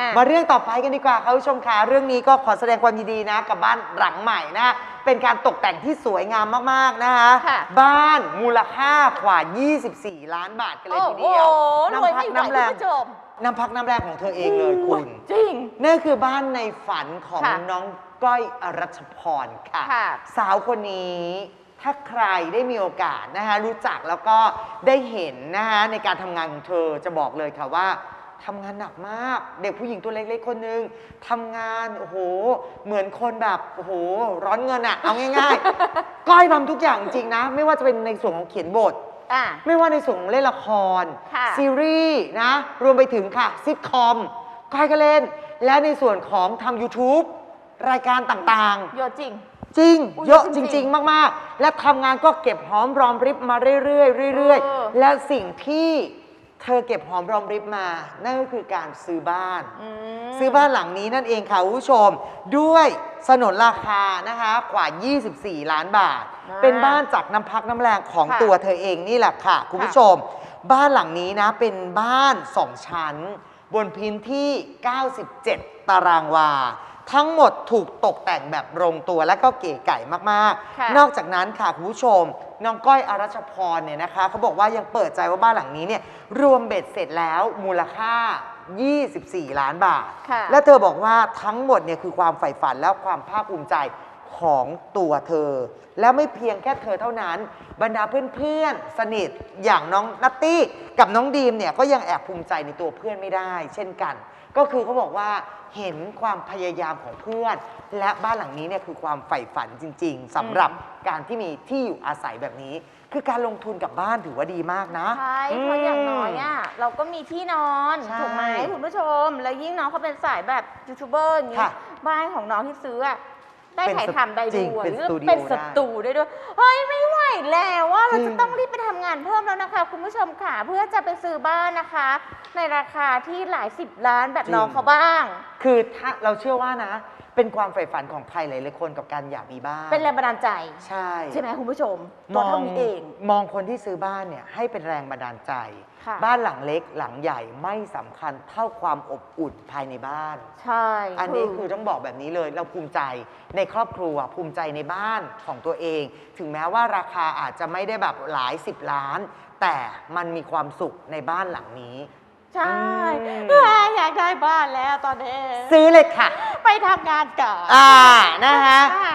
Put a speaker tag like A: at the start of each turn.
A: อะ
B: มาเรื่องต่อไปกันดีกว่าค่ะคุณผู้ชมค่ะเรื่องนี้ก็ขอแสดงความยินดีนะ กับบ้านหลังใหม่นะ เป็นการตกแต่งที่สวยงามมากๆนะคะ
A: ค่ะ
B: บ้านมูลค่ากว่า 24 ล้านบาทกันเลย
A: โอ้
B: ที
A: โห
B: เดียว
A: รวย
B: น้ำพั
A: ไม่
B: ก
A: ไหว
B: น้ำแร
A: คุณ
B: ง
A: ผู้ชม
B: น้ำพักน้ำแรงของเธอเองเลยคุณ
A: จริง
B: นั่นคือบ้านในฝันของ
A: ค่ะ
B: น้องก้อยอรัชพรค่ะ
A: ค่ะ
B: สาวคนนี้ถ้าใครได้มีโอกาสนะคะรู้จักแล้วก็ได้เห็นนะคะในการทำงานของเธอจะบอกเลยค่ะว่า ทำงานหนักมาก เด็กผู้หญิงตัวเล็กๆคนหนึงทำงานโอ้โห เหมือนคนแบบโอ้โห ร้อนเงินอะเอาง่ายๆ ก้อยทำทุกอย่างจริงนะ ไม่ว่าจะเป็นในส่วนของเขียนบท
A: อะ
B: ไม่ว่าในส่วนของเล่นละคร
A: ค่ะ
B: ซีรีส์นะ รวมไปถึงค่ะซิทคอมก้อยก็เล่น และในส่วนของทำ YouTube รายการต่าง
A: เยอะจริง
B: ๆจริง
A: อุ๊ย
B: เยอะ
A: จ
B: จ
A: ริงๆ
B: ริง ๆ มาก ๆ และทำงานก็เก็บหอมรอมริบมาเรื่อยๆเรื่อย
A: เออ
B: ๆ และสิ่งที่ เธอเก็บหอมรอมริบมา นั่นก็คือการซื้อบ้าน
A: อืม
B: ซื้อบ้านหลังนี้นั่นเองค่ะคุณผู้ชม ด้วยสนนราคานะคะกว่า 24 ล้านบาท
A: อ่า
B: เป็นบ้านจากน้ำพักน้ำแรงของ
A: ค่ะ
B: ตัวเธอเองนี่แหละค่ะ คุณผู้ชม บ้านหลังนี้นะเป็นบ้าน 2 ชั้น บนพื้นที่ 97 ตารางวา ทั้งหมดถูกตกแต่งแบบลงตัวและก็เก๋ไก่มาก
A: ค่ะ
B: ๆ นอกจากนั้นค่ะคุณผู้ชม น้องก้อยอรัชพรเนี่ยนะคะเขาบอกว่ายังเปิดใจว่าบ้านหลังนี้เนี่ยรวมเบ็ดเสร็จแล้วมูลค่า 24 ล้านบาท
A: ค่ะ
B: และเธอบอกว่าทั้งหมดเนี่ยคือความใฝ่ฝันและความภาคภูมิใจ ของตัวเธอ แล้วไม่เพียงแค่เธอเท่านั้น บรรดาเพื่อนๆ สนิทอย่างน้องนัตตี้กับน้องดีมเนี่ยก็ยังแอบภูมิใจในตัวเพื่อนไม่ได้ เช่นกัน ก็คือเขาบอกว่าเห็นความพยายามของเพื่อน และบ้านหลังนี้เนี่ยคือความใฝ่ฝันจริง ๆสำหรับการที่มีที่อยู่อาศัยแบบนี้ คือการลงทุนกับบ้านถือว่าดีมากนะ
A: ใช่เพราะอย่างน้อยอะเราก็มีที่นอน
B: ใช่
A: ถูกไหมคุณผู้ชม แล้วยิ่งน้องเขาเป็นสายแบบยูทูบเบอร์อย่างนี้
B: ค่ะ
A: บ้านของน้องที่ซื้ออะ ได้
B: เป็น
A: ถ่ายทำได้
B: จริง
A: ด้วย
B: เป็นสตูดิโอ
A: เป็นส
B: ได้
A: ตูได้ด้วย เฮ้ย ไม่ไหวแล้วว่าเรา
B: จริ
A: จะ
B: ง
A: ต้องรีบไปทำ งานเพิ่มแล้วนะคะ คุณผู้ชมค่ะ เพื่อจะไปซื้อบ้านนะคะ ในราคาที่หลายสิบล้านแบบน้องเขาบ้าง
B: คือถ้าเราเชื่อว่านะ เป็นความใฝ่ฝันของใครหลายๆคนกับการอยากมีบ้าน
A: เป็นแรงบันดาลใจ
B: ใช่
A: ใช่ไหมคุณผู้ชม
B: ม
A: ตัว
B: อง
A: เท่านี้เอง
B: มองคนที่ซื้อบ้านเนี่ยให้เป็นแรงบันดาลใจ
A: ค่ะ
B: บ้านหลังเล็กหลังใหญ่ไม่สำคัญเท่าความอบอุ่นภายในบ้าน
A: ใช่
B: อันนี้คือต้องบอกแบบนี้เลยเราภูมิใจในครอบครัวภูมิใจในบ้านของตัวเอง ถึงแม้ว่าราคาอาจจะไม่ได้แบบหลายสิบล้าน แต่มันมีความสุขในบ้านหลังนี้
A: ใช่
B: อืม
A: เอ้ยอยากได้บ้านแล้วตอนนี้
B: ซื้อเลยค่ะ
A: ไปทำงานก่อน
B: อ่า นะคะ
A: ค่ะ